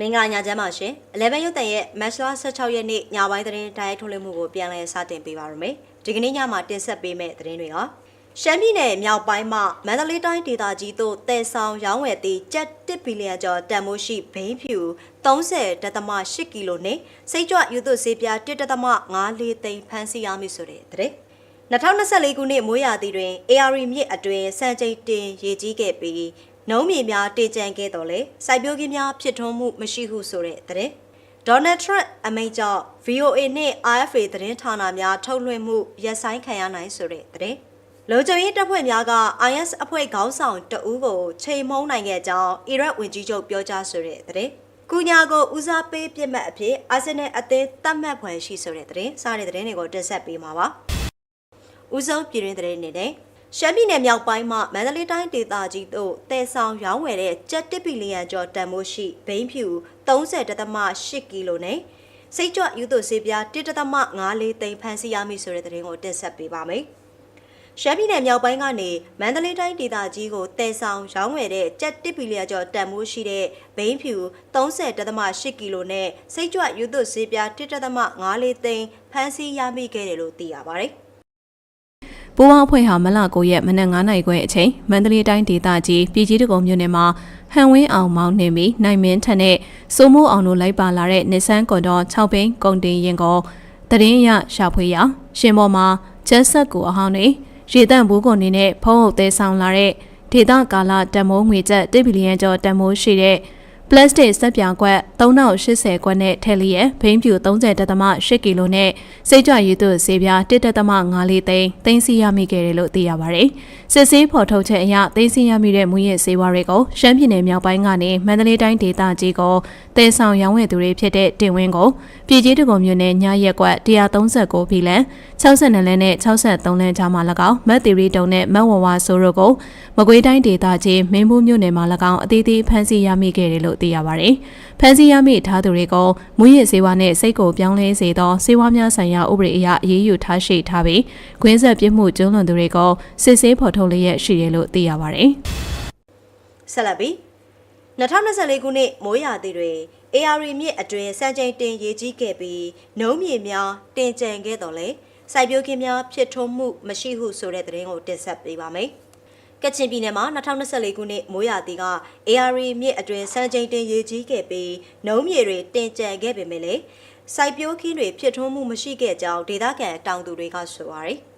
မင်္ဂလာညချမ်းပါရှင်11ရုပ်တန်ရဲ့ match လ16ရက်နေ့ညပိုင်းသတင်းတိုက်ရိုက်ထုတ်လွှင့်မှုကိုပြန်လည်စတင်ပေးပါရမယ်ဒီကနေ့ညမှာတင်ဆက်ပေးမယ့်သတင်းတွေကရှမ်းပြည်နယ်မြောက်ပိုင်းမှမန္တလေးတိုင်းဒေသကြီးသို့တည်ဆောင်ရောင်းဝယ်သည့်ကျပ်1ဘီလီယံကျော်တန်ဖိုးရှိဘိန်းဖြူ30.8ကီလိုနဲ့စိတ်ကြွယူသွဆေးပြား1.54သိန်းဖမ်းဆီးရမည်ဆိုတဲ့သတင်း2024ခုနှစ်မိုးရာသီတွင် AR မြစ်အတွင်စံချိန်တင်ရေကြီးခဲ့ပြီး နှုံးမြေများတေကျန်ခဲ့တော်လဲစိုက်ပျိုးခင်းများဖြစ်ထွန်းမှုမရှိဟုဆိုတဲ့သတင်းဒေါ်နယ်ထရန့်အမိန့်ကြောင့် VOA နှင့် RFA သတင်းဌာနများထုတ်လွှင့်မှုရပ်ဆိုင်းခံရနိုင်ဆိုတဲ့သတင်းလုံခြုံရေးတပ်ဖွဲ့များက IS အဖွဲ့ခေါင်းဆောင်တဦးကိုချိန်မုံနိုင်ခဲ့ကြောင်းအီရတ်ဝန်ကြီးချုပ်ပြောကြားဆိုတဲ့သတင်းကူညာကိုဦးစားပေးပြစ်မှတ်အဖြစ်အာဆင်နယ်အသင်းတတ်မှတ်ဖွယ်ရှိဆိုတဲ့သတင်းစတဲ့သတင်းတွေကိုတင်ဆက်ပေးမှာပါ။ဦးဆုံးပြည်တွင်းသတင်းအနေနဲ့ ရှမ်းပြည်နယ်မြောက်ပိုင်းမှမန္တလေးတိုင်းဒေသကြီးသို့တည်ဆောင်ရောင်းဝယ်တဲ့ကျပ်1ဘီလီယံကျော်တန်ဖိုးရှိဘိန်းဖြူ30.8ကီလိုနဲ့စိတ်ကြွယူသွဆေးပြား1.54သိန်းဖမ်းဆီးရမည်ဆိုတဲ့သတင်းကိုတင်ဆက်ပေးပါမယ်။ရှမ်းပြည်နယ်မြောက်ပိုင်းကနေမန္တလေးတိုင်းဒေသကြီးကိုတည်ဆောင်ရောင်းဝယ်တဲ့ကျပ်1ဘီလီယံကျော်တန်ဖိုးရှိတဲ့ဘိန်းဖြူ30.8ကီလိုနဲ့စိတ်ကြွယူသွဆေးပြား1.54သိန်းဖမ်းဆီးရမိခဲ့တယ်လို့သိရပါတယ်။ ပူးပေါင်းအဖွဲ့ဟာမလ9ရက်မနက်9:00နာရီခွဲအချိန်မန္တလေးတိုင်းဒေသကြီးပြည်ကြီးတကုံမြို့နယ်မှာဟန်ဝင်းအောင်မောင်းနေပြီးနိုင်မင်းထက်နဲ့စိုးမိုးအောင်တို့လိုက်ပါလာတဲ့နစ်ဆန်ကွန်တော်6ဘိန်းကုန်တင်ရင်ကိုတရင်ရရှာဖွေရရှင်ပေါ်မှာချက်ဆက်ကိုအဟောင်းနေရေတန့်ဘူးကုန်နေနဲ့ဖုံးအုပ်သေးဆောင်လာတဲ့ဒေသကာလတမိုးငွေကျပ်1ဘီလီယံကျော်တမိုးရှိတဲ့ ပလတ်စတစ်စက်ပြာကွက်3080ကွက်နဲ့ထက်လီရဲ့ဘိန်းဖြူ30.8ကီလိုနဲ့စိတ်ကြွရည်သွဆေးပြား1.54သိန်းသိန်းစီရမိခဲ့တယ်လို့သိရပါဗျ။စစ်ဆေးဖော်ထုတ်ချက်အရသိန်းစီရမိတဲ့မူရစ်ဆေးဝါးတွေကိုရှမ်းပြည်နယ်မြောက်ပိုင်းကနေမန္တလေးတိုင်းဒေသကြီးကိုတည်ဆောင်ရောင်းဝယ်သူတွေဖြစ်တဲ့တင်ဝင်းကိုပြည်ကြီးတကုံမြို့နယ်ညရက်ကွက်139ဘီလန်62လမ်းနဲ့63လမ်းကြားမှာ၎င်းမတ်တီရီတုံနဲ့မတ်ဝဝဆိုတို့ကိုမကွေးတိုင်းဒေသကြီးမင်းဘူးမြို့နယ်မှာ၎င်းအသီးသီးဖမ်းဆီးရမိခဲ့တယ်လို့သိရပါတယ်။ဖမ်းဆီးရမိထားသူတွေကိုမူရစ်ဆေးဝါးနဲ့စိတ်ကိုပြောင်းလဲစေသောဆေးဝါးများဆိုင်ရာဥပဒေအရအရေးယူထားရှိထားပြီးခွင်းဆက်ပြစ်မှုကျူးလွန်သူတွေကိုစစ်ဆေးဖော်ထုတ်လျက်ရှိတယ်လို့သိရပါတယ်။ဆက်လက်ပြီး2024ခုနှစ်မိုးရာသီတွင် AR မြစ်အတွင်းစံချိန်တင်ရေကြီးခဲ့ပြီးနှုံးမြေများတင်ကြံခဲ့တော်လဲစိုက်ပျိုးခင်းများဖြစ်ထွန်းမှုမရှိဟုဆိုတဲ့သတင်းကိုတင်ဆက်ပေးပါမယ်။ ကချင်ပြည်နယ်မှာ2024ခုနှစ်မိုးရာသီက AR မြစ်အတွင်းစံချိန်တင်ရေကြီးခဲ့ပြီးနှုံးမြေတွေတင်ကြံခဲ့ပေမဲ့လည်းစိုက်ပျိုးခင်းတွေဖြစ်ထွန်းမှုမရှိခဲ့ကြောင်းဒေသခံတောင်သူတွေကဆိုပါတယ်။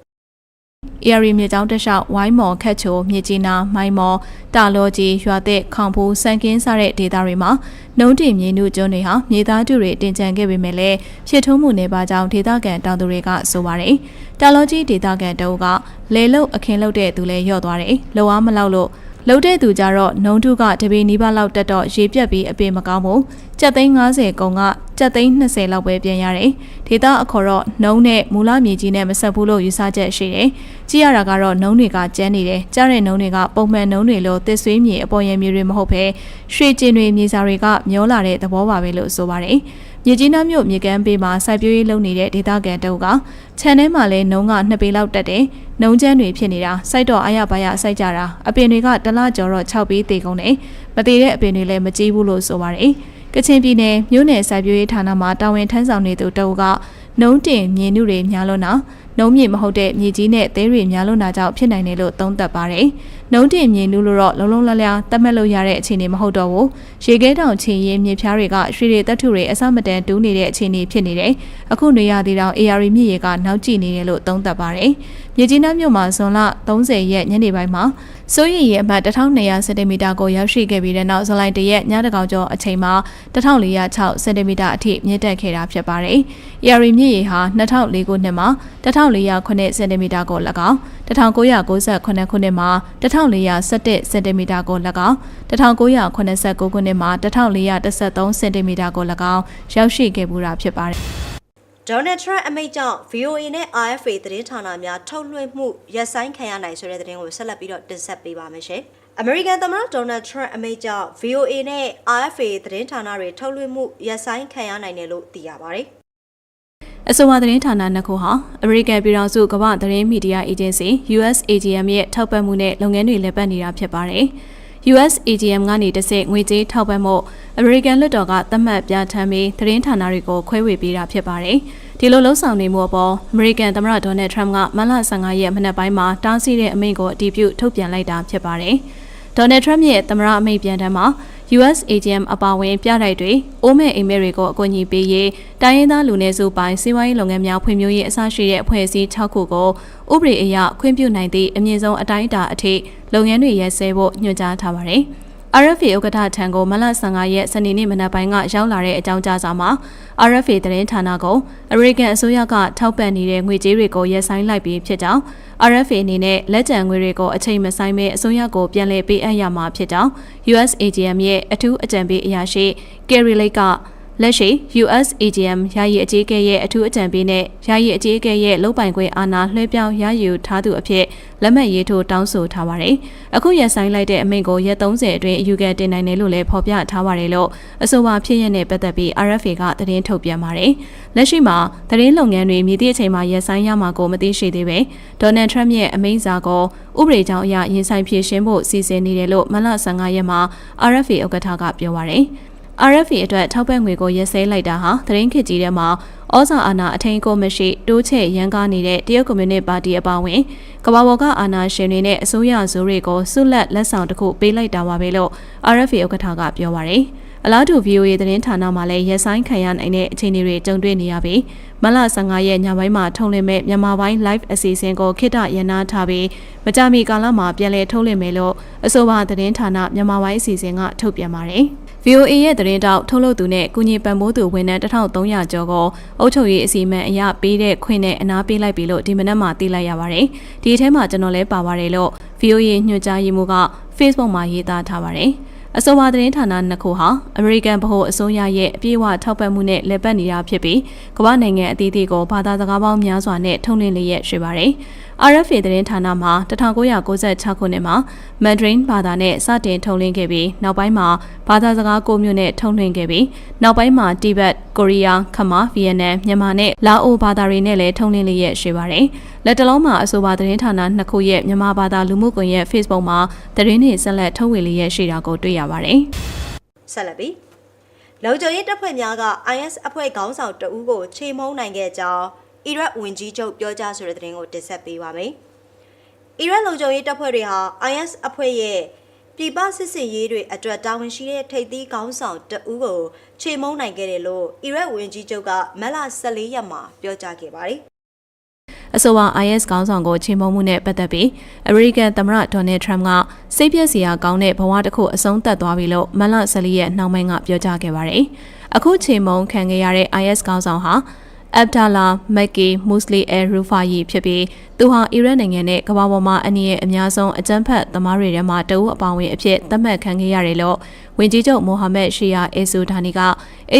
AR မြေကြောင်းတက်လျှောက်ဝိုင်းမော်ခက်ချိုမြေကြီးနာမိုင်းမော်တာလောကြီးရွာသက်ခေါင်ဖူးစံကင်းစတဲ့ဒေသတွေမှာနှုံးတင်မြေနုကျွန်းတွေဟာမြေသားတူတွေတင်ကြံခဲ့ပေမဲ့လည်းဖြစ်ထုံးမှုနေပါကြောင်းဒေသခံတောင်သူတွေကဆိုပါတယ်။တာလောကြီးဒေသခံတအုပ်ကလေလုတ်အခင်းလုတ်တဲ့သူလည်းရော့သွားတယ်။လောအားမလောက်လို့လှုပ်တဲ့သူကြတော့နှုံထုကတပေနီးပါးလောက်တက်တော့ရေပြက်ပြီးအပေမကောင်းဘူးကြက်သိန်း90ကုံက ကြက်သိန်း20လောက်ပဲပြန်ရတယ်ဒေတာအခေါ်တော့နှုံနဲ့မူလမြေကြီးနဲ့မဆက်ဘူးလို့ယူဆချက်ရှိတယ်ကြည့်ရတာကတော့နှုံတွေကကျန်းနေတယ်ကြားတဲ့နှုံတွေကပုံမှန်နှုံတွေလို့သစ်ဆွေးမြေအပေါ်ရမြေတွေမဟုတ်ဘဲရွှေကျင်တွေမြေစာတွေကမျောလာတဲ့သဘောပါပဲလို့ဆိုပါတယ်မြေကြီးနားမြို့မြေကမ်းပေးမှာစိုက်ပျိုးရေးလုပ်နေတဲ့ဒေသခံတုပ်ကခြံထဲမှာလည်းနှုံကနှစ်ပေလောက်တက်တယ်နှုံချမ်းတွေဖြစ်နေတာစိုက်တော့အရပါရစိုက်ကြတာအပင်တွေကတလားကျော်တော့6ပြီးတေကုန်တယ်မသေးတဲ့အပင်တွေလည်းမကြီးဘူးလို့ဆိုပါတယ် ကချင်ပြည်နယ်မြို့နယ်စိုက်ပျိုးရေးဌာနမှာတာဝန်ထမ်းဆောင်နေသူတအုပ်ကနှုံတင်မြေနုတွေများလွန်းတာနှုံမြေမဟုတ်တဲ့မြေကြီးနဲ့သဲတွေများလွန်းတာကြောင့်ဖြစ်နိုင်တယ်လို့သုံးသပ်ပါတယ်။ နှုံတင်မြေနုလို့တော့လုံးလုံးလလျားတတ်မှတ်လို့ရတဲ့အခြေအနေမဟုတ်တော့ဘူး။ရေခဲတောင်ချင်းရင်မြေဖျားတွေကရွှေတွေတက်ထုတွေအစမတန်တူးနေတဲ့အခြေအနေဖြစ်နေတယ်။အခုနေရသေးတောင် AR မြစ်ရေကနောက်ကျနေတယ်လို့သုံးသပ်ပါတယ်။မြေကြီးနှမ်းမြို့မှာဇွန်လ30ရက်ညနေပိုင်းမှာစိုးရိမ်ရေအမှတ်1200စင်တီမီတာကိုရောက်ရှိခဲ့ပြီးတဲ့နောက်ဇူလိုင်1ရက်ညတကောင်ကျော်အချိန်မှာ1406စင်တီမီတာအထိမြင့်တက်ခဲ့တာဖြစ်ပါတယ်။ AR မြင့်ရေဟာ2004ခုနှစ်မှာ1409စင်တီမီတာကို၎င်း 1998ခုနှစ်မှာ1417စင်တီမီတာကို၎င်း1989ခုနှစ်မှာ1413စင်တီမီတာကို၎င်းရောက်ရှိခဲ့ပူတာဖြစ်ပါတယ်။ဒေါ်နယ်ထရန့်အမိန့်ကြောင့် VOA နဲ့ RFA သတင်းဌာနများထုတ်လွှင့်မှုရပ်ဆိုင်းခံရနိုင်ဆိုတဲ့သတင်းကိုဆက်လက်ပြီးတော့တင်ဆက်ပေးပါမယ်ရှင်။ American သမ္မတဒေါ်နယ်ထရန့်အမိန့်ကြောင့် VOA နဲ့ RFA သတင်းဌာနတွေထုတ်လွှင့်မှုရပ်ဆိုင်းခံရနိုင်တယ်လို့သိရပါတယ်။ အဆိုပါသတင်းဌာနနှစ်ခုဟာအမေရိကန်ပြည်ထောင်စုကမ္ဘာသတင်းမီဒီယာအေဂျင်စီ USAGM ရဲ့ထောက်ပံ့မှုနဲ့လုပ်ငန်းတွေလည်ပတ်နေတာဖြစ်ပါတယ်။ US AGM ကနေတစ်ဆင့်ငွေကြေးထောက်ပံ့မှုအမေရိကန်လွှတ်တော်ကသတ်မှတ်ပြဋ္ဌာန်းပြီးသတင်းဌာနတွေကိုခွဲဝေပေးတာဖြစ်ပါတယ်။ဒီလိုလှုံ့ဆော်နေမှုအပေါ်အမေရိကန်သမ္မတဒေါ်နယ်ထရမ့်ကမတ်လ15ရက်မနက်ပိုင်းမှာတားဆီးတဲ့အမိန့်ကိုအတည်ပြုထုတ်ပြန်လိုက်တာဖြစ်ပါတယ်။ဒေါ်နယ်ထရမ့်ရဲ့သမ္မတအမိန့်ပြန်တမ်းမှာ US AGM အပါအဝင်ပြတိုက်တွေအိုးမဲ့အိမ်မဲတွေကိုအကူအညီပေးရေးတိုင်းရင်းသားလူနည်းစုပိုင်းစီးပွားရေးလုပ်ငန်းများဖွံ့ဖြိုးရေးအစရှိတဲ့အဖွဲ့အစည်း6ခုကိုဥပဒေအရခွင့်ပြုနိုင်သည့်အမြင့်ဆုံးအတိုင်းအတာအထိလုပ်ငန်းတွေရဲစဲဖို့ညွှန်ကြားထားပါတယ်။ RFA ဥက္ကဋ္ဌထံကိုမလ15ရက်စနေနေ့မနက်ပိုင်းကရောက်လာတဲ့အကြောင်းကြားစာမှာ RFA သတင်းဌာနကိုအမေရိကန်အစိုးရကထောက်ပံ့နေတဲ့ငွေကြေးတွေကိုရပ်ဆိုင်းလိုက်ပြီးဖြစ်ကြောင်း RFA အနေနဲ့လက်ကျန်ငွေတွေကိုအချိန်မဆိုင်ပဲအစိုးရကိုပြန်လည်ပေးအပ်ရမှာဖြစ်ကြောင်း USAGM ရဲ့အထူးအကြံပေးအရာရှိ Kerry Lake က လက်ရှိ US AGM ယာယီအကြီးအကဲရဲ့အထူးအကြံပေးနဲ့ယာယီအကြီးအကဲရဲ့လုံပိုင်ခွင့်အာဏာလွှဲပြောင်းရယူထားသူအဖြစ်လက်မှတ်ရေးထိုးတောင်းဆိုထားပါတယ်။အခုရက်ဆိုင်လိုက်တဲ့အမိန့်ကိုရက်30အတွင်းအယူခံတင်နိုင်တယ်လို့လည်းဖော်ပြထားပါတယ်လို့အဆိုပါဖြစ်ရပ်နဲ့ပတ်သက်ပြီး RFA ကသတင်းထုတ်ပြန်ပါတယ်။လက်ရှိမှာသတင်းလုပ်ငန်းတွေမြည်သည့်အချိန်မှာရက်ဆိုင်ရမှာကိုမသိရှိသေးပဲဒေါ်နယ်ထရမ့်ရဲ့အမိန့်စာကိုဥပဒေကြောင်းအရရင်ဆိုင်ဖြည့်ရှင်းဖို့စီစဉ်နေတယ်လို့မလ15ရက်မှာ RFA ဥက္ကဋ္ဌကပြောပါတယ်။ RFA အတွက်ထောက်ပံ့ငွေကိုရက်စဲလိုက်တာဟာသတင်းခေတ်ကြီးထဲမှာဩဇာအာဏာအထင်ကိုမရှိတိုးချဲ့ရန်ကားနေတဲ့တရုတ်ကွန်မြူနတီပါတီအပါအဝင်ကမ္ဘာပေါ်ကအာဏာရှင်တွေနဲ့အစိုးရဇိုးတွေကိုဆုလက်လက်ဆောင်တစ်ခုပေးလိုက်တာပါပဲလို့ RFA ဥက္ကဋ္ဌကပြောပါရယ်အလားတူ VOA သတင်းဌာနမှလည်းရက်ဆိုင်ခံရနိုင်တဲ့အခြေအနေတွေကြုံတွေ့နေရပြီးမလ15ရက်ညပိုင်းမှာထုတ်လွှင့်မဲ့မြန်မာပိုင်း live အစီအစဉ်ကိုခေတ္တရန်နာထားပြီးမကြမီကာလမှာပြန်လည်ထုတ်လွှင့်မယ်လို့အဆိုပါသတင်းဌာနမြန်မာပိုင်းအစီအစဉ်ကထုတ်ပြန်ပါတယ်။ VOA ရဲ့သတင်းတောက်ထုတ်လုပ်သူနဲ့ကုညီပံ့ပိုးသူဝန်ထမ်း1300ကျော်ကိုအုပ်ချုပ်ရေးအစီအမံအရပေးတဲ့ခွင့်နဲ့အနားပေးလိုက်ပြီလို့ဒီမနက်မှသိလိုက်ရပါတယ်။ဒီအထဲမှာကျွန်တော်လည်းပါပါတယ်လို့ VOA ညွှန်ကြားရေးမှူးက Facebook မှာရေးသားထားပါတယ်။အဆိုပါသတင်းဌာနနှစ်ခုဟာအမေရိကန်ဗဟိုအစိုးရရဲ့အပြည့်အဝထောက်ပံ့မှုနဲ့လည်ပတ်နေတာဖြစ်ပြီးကမ္ဘာနိုင်ငံအသီးသီးကိုဘာသာစကားပေါင်းများစွာနဲ့ထုံးလင်းလျက်ရှိပါတယ်။ RFA သတင်းဌာနမှာ1996ခုနှစ်မှာမန်ဒရင်းဘာသာနဲ့စတင်ထုတ်လွှင့်ခဲ့ပြီးနောက်ပိုင်းမှာဘာသာစကား၉မျိုးနဲ့ထုတ်လွှင့်ခဲ့ပြီးနောက်ပိုင်းမှာတိဘက်၊ကိုရီးယား၊ခမာ၊ဗီယက်နမ်၊မြန်မာနဲ့လာအိုဘာသာတွေနဲ့လည်းထုတ်လွှင့်လျက်ရှိပါတယ်။လက်တလုံးမှာအဆိုပါသတင်းဌာနနှစ်ခုရဲ့မြန်မာဘာသာလူမှုကွန်ရက် Facebook မှာသတင်းတွေဆက်လက်ထုတ်ဝေလျက်ရှိတာကိုတွေ့ရပါတယ်။ဆက်လက်ပြီးလုံခြုံရေးတပ်ဖွဲ့များက IS အဖွဲ့ခေါင်းဆောင်တဦးကိုချေမှုန်းနိုင်ခဲ့ကြောင်း အီရတ်ဝန်ကြီးချုပ်ပြောကြားဆိုတဲ့သတင်းကိုတင်ဆက်ပေးပါမယ်။အီရတ်လုံခြုံရေးတပ်ဖွဲ့တွေဟာ IS အဖွဲ့ရဲ့ပြည်ပစစ်စင်ရေးတွေအတွက်တာဝန်ရှိတဲ့ထိပ်သီးခေါင်းဆောင်တဦးကိုချေမှုန်းနိုင်ခဲ့တယ်လို့အီရတ်ဝန်ကြီးချုပ်ကမက်လ14ရက်မှာပြောကြားခဲ့ပါတယ်။အဆိုပါ IS ခေါင်းဆောင်ကိုချိန်မုံမှုနဲ့ပတ်သက်ပြီးအမေရိကန်သမ္မတဒေါ်နယ်ထရမ့်ကစိတ်ပြည့်စရာကောင်းတဲ့ဘဝတစ်ခုအဆုံးသတ်သွားပြီလို့မလ14ရက်နှောင်းပိုင်းကပြောကြားခဲ့ပါတယ်။အခုချိန်မုံခံခဲ့ရတဲ့ IS ခေါင်းဆောင်ဟာ အဗ်ဒါလာမက်ကီမူစလီအယ်ရူဖာယီဖြစ်ပြီးသူဟာအီရတ်နိုင်ငံနဲ့ကမ္ဘာပေါ်မှာအနည်းရဲ့အများဆုံးအကြမ်းဖက်သမားတွေထဲမှာတအုပ်အပောင်ဝင်အဖြစ်သတ်မှတ်ခံခဲ့ရတယ်လို့ဝန်ကြီးချုပ်မိုဟာမက်ရှီယာအေဆူဒါနီက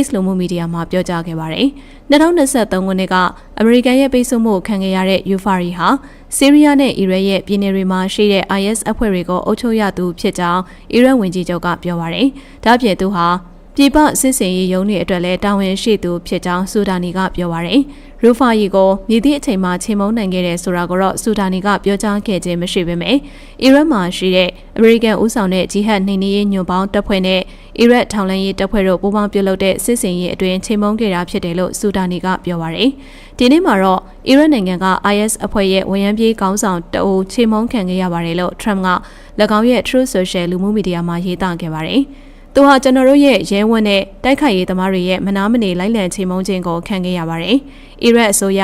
X လူမှုမီဒီယာမှာပြောကြားခဲ့ပါတယ်။2023ခုနှစ်ကအမေရိကန်ရဲ့ပိတ်ဆို့မှုခံခဲ့ရတဲ့ယူဖာရီဟာဆီးရီးယားနဲ့အီရတ်ရဲ့ပြည်နယ်တွေမှာရှိတဲ့ IS အဖွဲ့တွေကိုအုပ်ချုပ်ရသူဖြစ်ကြောင်းအီရတ်ဝန်ကြီးချုပ်ကပြောပါတယ်။ဒါ့အပြင်သူဟာ ပြည်ပစစ်စင်ရေးရုံးတွေအတွက်လည်းတာဝန်ရှိသူဖြစ်ကြောင်းဆူဒာနီကပြောပါရယ်ရူဖာယီကိုမြည်သည့်အချိန်မှာချိန်မုံနိုင်ခဲ့တဲ့ဆိုတာကိုတော့ဆူဒာနီကပြောကြားခဲ့ခြင်းမရှိပေမဲ့အီရတ်မှာရှိတဲ့အမေရိကန်ဦးဆောင်တဲ့ဂျီဟတ်နှိမ်နင်းရေးညွန့်ပေါင်းတပ်ဖွဲ့နဲ့အီရတ်ထောင်လှမ်းရေးတပ်ဖွဲ့တို့ပူးပေါင်းပြုလုပ်တဲ့စစ်စင်ရေးအတွင်းချိန်မုံခဲ့တာဖြစ်တယ်လို့ဆူဒာနီကပြောပါရယ်ဒီနေ့မှာတော့အီရတ်နိုင်ငံက IS အဖွဲ့ရဲ့ဝန်ရမ်းပြေးခေါင်းဆောင်တအုပ်ချိန်မုံခံခဲ့ရပါတယ်လို့ Trump က၎င်းရဲ့ Truth Social လူမှုမီဒီယာမှာရေးသားခဲ့ပါတယ်။ သူဟာကျွန်တော်တို့ရဲ့ရဲဝတ်နဲ့တိုက်ခိုက်ရေးသမားတွေရဲ့မနာမနေလိုက်လံချိန်မုံခြင်းကိုခံခဲ့ရပါတယ်။အီရတ်အစိုးရ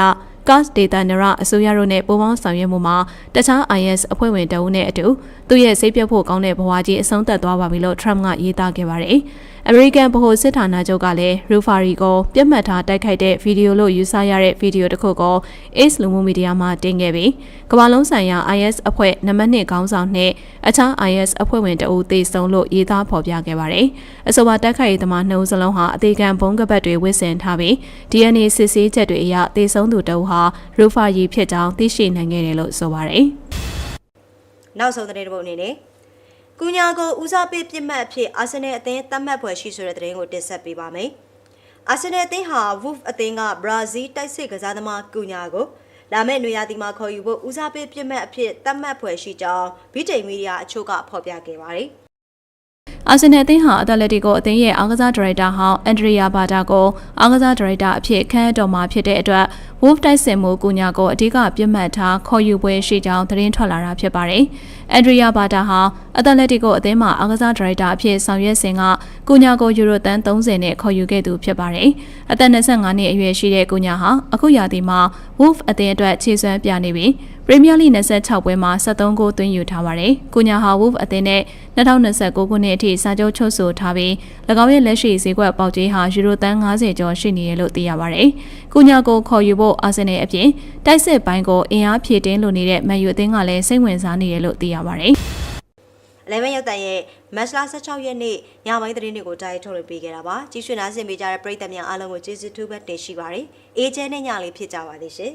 Gas Data Nera အစိုးရတို့နဲ့ပူးပေါင်းဆောင်ရွက်မှုမှာတခြား IS အဖွဲ့ဝင်တအုပ်နဲ့အတူသူ့ရဲ့စိတ်ပြတ်ဖို့ကောင်းတဲ့ဘဝကြီးအဆုံးသတ်သွားပါပြီလို့ Trump ကရေးသားခဲ့ပါတယ်။ အမေရိကန်ဗဟိုစစ်ဌာနချုပ်ကလည်းရူဖာရီကိုပြတ်မှတ်ထားတိုက်ခိုက်တဲ့ဗီဒီယိုလို့ယူဆရတဲ့ဗီဒီယိုတစ်ခုကို Ace လူမှုမီဒီယာမှာတင်ခဲ့ပြီးကမ္ဘာလုံးဆိုင်ရာ IS အဖွဲ့နံပါတ်1ခေါင်းဆောင်နဲ့အခြား IS အဖွဲ့ဝင်တအုပ်သေဆုံးလို့ရေးသားဖော်ပြခဲ့ပါတယ်။အဆိုပါတိုက်ခိုက်ရေးသမားနှုတ်စလုံးဟာအသေးခံဘုံကပတ်တွေဝစ်ဆင်ထားပြီး DNA စစ်ဆေးချက်တွေအရသေဆုံးသူတအုပ်ဟာရူဖာရီဖြစ်ကြောင်းသိရှိနိုင်ခဲ့တယ်လို့ဆိုပါတယ်။နောက်ဆုံးတဲ့တစ်ပုဒ်အနေနဲ့။ ကူညာကိုဦးစားပေးပြစ်မှတ်အဖြစ်အာဆင်နယ်အသင်းသတ်မှတ်ဖွယ်ရှိဆိုတဲ့သတင်းကိုတင်ဆက်ပေးပါမယ်။အာဆင်နယ်အသင်းဟာ Wolf အသင်းကဘရာဇီးတိုက်စစ်ကစားသမားကူညာကိုလာမယ့်နွေရာသီမှာခေါ်ယူဖို့ဦးစားပေးပြစ်မှတ်အဖြစ်သတ်မှတ်ဖွယ်ရှိကြောင်းဗြိတိန်မီဒီယာအချို့ကဖော်ပြခဲ့ပါတယ်။အာဆင်နယ်အသင်းဟာအသက်လက်တီကိုအသင်းရဲ့အားကစားဒါရိုက်တာဟောင်းအန်ဒရီယာဘာတာကိုအားကစားဒါရိုက်တာအဖြစ်ခန့်အပ်တော်မှာဖြစ်တဲ့အတွက် Wolf တိုက်စင်မှုကူညာကိုအဓိကပြတ်မှတ်ထားခေါ်ယူပွဲရှိကြောင်းသတင်းထွက်လာတာဖြစ်ပါတယ်။အန်ဒရီယာဘာတာဟာအသက်လက်တီကိုအသင်းမှာအားကစားဒါရိုက်တာအဖြစ်ဆောင်ရွက်စဉ်ကကူညာကိုယူရိုတန်30နဲ့ခေါ်ယူခဲ့သူဖြစ်ပါတယ်။အသက်25နှစ်အရွယ်ရှိတဲ့ကူညာဟာအခုရာသီမှာ Wolf အသင်းအတွက်ခြေစွမ်းပြနေပြီးပရီးမီးယားလိ26ပွဲမှာ73ဂိုးသွင်းယူထားပါတယ်။ကူညာဟာ Wolf အသင်းနဲ့2029ခုနှစ်အထိစာချုပ်ချုပ်ဆိုထားပြီး၎င်းရဲ့လက်ရှိဈေးကွက်ပေါက်ကြီးဟာယူရိုတန်90ကျော်ရှိနေတယ်လို့သိရပါတယ်။ကူညာကိုခေါ်ယူဖို့အာဆင်နယ်အပြင်တိုက်စစ်ပိုင်းကိုအင်အားဖြည့်တင်းလိုနေတဲ့မန်ယူအသင်းကလည်းစိတ်ဝင်စားနေတယ်လို့သိရပါတယ်။11ရုပ်တံရဲ့မတ်လ16ရက်နေ့ညပိုင်းသတင်းတွေကိုတိုက်ထုတ်လွှင့်ပေးခဲ့တာပါကြီးရွှေနာဆင်ပေးကြတဲ့ပရိသတ်များအားလုံးကိုကျေးဇူးတူးပဲတင်ရှိပါတယ်အေဂျင့်နဲ့ညလေးဖြစ်ကြပါသေးရှင်